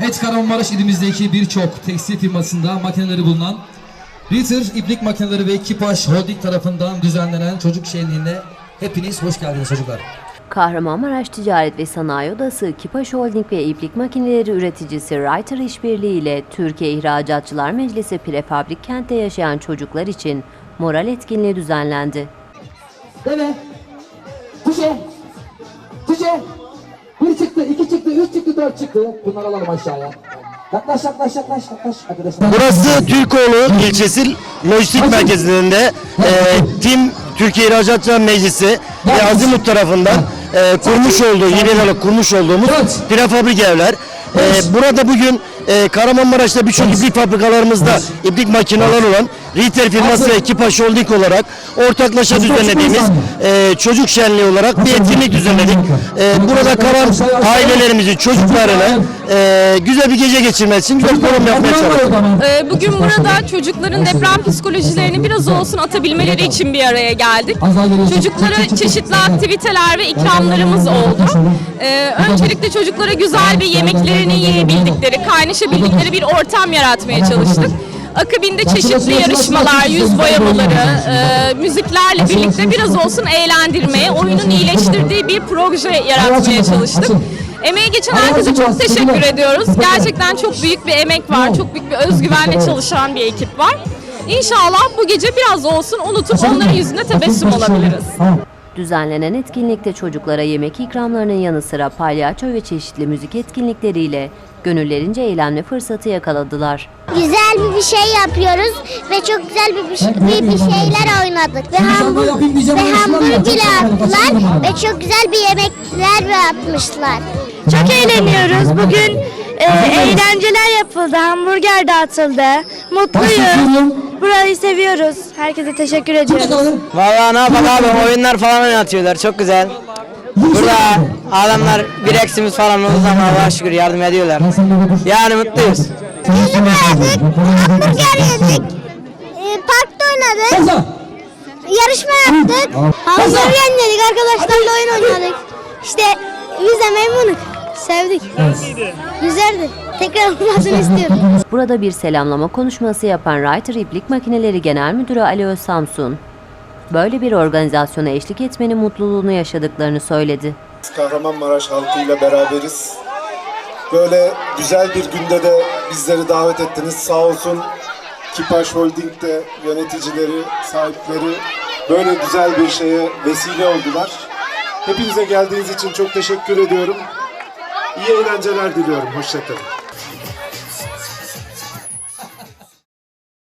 Evet Kahramanmaraş ilimizdeki birçok tekstil firmasında makineleri bulunan Ritter İplik Makineleri ve Kipaş Holding tarafından düzenlenen çocuk şenliğine hepiniz hoş geldiniz çocuklar. Kahramanmaraş Ticaret ve Sanayi Odası, Kipaş Holding ve iplik makineleri üreticisi Reiter İşbirliği ile Türkiye İhracatçılar Meclisi Prefabrik Kent'te yaşayan çocuklar için moral etkinliği düzenlendi. Deve. Tuşe. Tuşe. Bir çıktı, iki çıktı, üç dört çıktı. Bunları alalım aşağıya. Yaklaş, yaklaş, yaklaş, yaklaş. Arkadaşlar. Burası Türkoğlu ilçesi lojistik merkezinde e, Tim Türkiye İhracatçılar Meclisi ve Azimut tarafından e, kurmuş olduğu, yeni olarak kurmuş olduğumuz prefabrik evler. E, burada bugün e, Kahramanmaraş'ta birçok iplik fabrikalarımızda iplik makineler olan Ritter firması ve Kipaş Holding olarak ortaklaşa düzenlediğimiz e, çocuk şenliği olarak bir etkinlik düzenledik. E, burada kalan ailelerimizin çocuklarını e, güzel bir gece geçirmesi için güzel bir program yapmaya çalıştık. Ee, Bugün burada çocukların deprem psikolojilerini biraz olsun atabilmeleri için bir araya geldik. Çocuklara çeşitli aktiviteler ve ikramlarımız oldu. Ee, Öncelikle çocuklara güzel bir yemeklerini yiyebildikleri, kaynaşabildikleri bir ortam yaratmaya çalıştık. Akabinde çeşitli yarışmalar, yüz boyamaları, e, müziklerle birlikte biraz olsun eğlendirmeye, oyunun iyileştirdiği bir proje yaratmaya çalıştık. Emeği geçen herkese çok teşekkür ediyoruz. Gerçekten çok büyük bir emek var, çok büyük bir özgüvenle çalışan bir ekip var. İnşallah bu gece biraz olsun unutup onların yüzünde tebessüm olabiliriz. Düzenlenen etkinlikte çocuklara yemek ikramlarının yanı sıra palyaço ve çeşitli müzik etkinlikleriyle gönüllerince eğlenme fırsatı yakaladılar. güzel bir şey yapıyoruz ve çok güzel bir, bir, şey- bir, bir şeyler oynadık ve, hamburg ve hamburger attılar ve çok güzel bir yemekler atmışlar. Çok eğleniyoruz. Bugün e, eğlenceler yapıldı. Hamburger dağıtıldı. Mutluyuz. Burayı seviyoruz. Herkese teşekkür ediyoruz. Vallahi ne yapalım abi oyunlar falan oynatıyorlar çok güzel. Burada adamlar bir eksimiz falan olduğu zaman Allah'a şükür yardım ediyorlar. Yani mutluyuz. Yüzümü yedik, hamburger yedik, e, parkta oynadık, yarışma yaptık, hamburger yedik, arkadaşlarla oyun oynadık. İşte biz de memnunuk, sevdik. Güzeldi. Tekrar olmasını istiyorum. Burada bir selamlama konuşması yapan Reiter İplik Makineleri Genel Müdürü Ali Özsamsun, böyle bir organizasyona eşlik etmenin mutluluğunu yaşadıklarını söyledi. Kahramanmaraş halkıyla beraberiz. Böyle güzel bir günde de bizleri davet ettiniz. Sağ olsun Kipaş Holding'de yöneticileri, sahipleri böyle güzel bir şeye vesile oldular. Hepinize geldiğiniz için çok teşekkür ediyorum. İyi eğlenceler diliyorum. Hoşçakalın.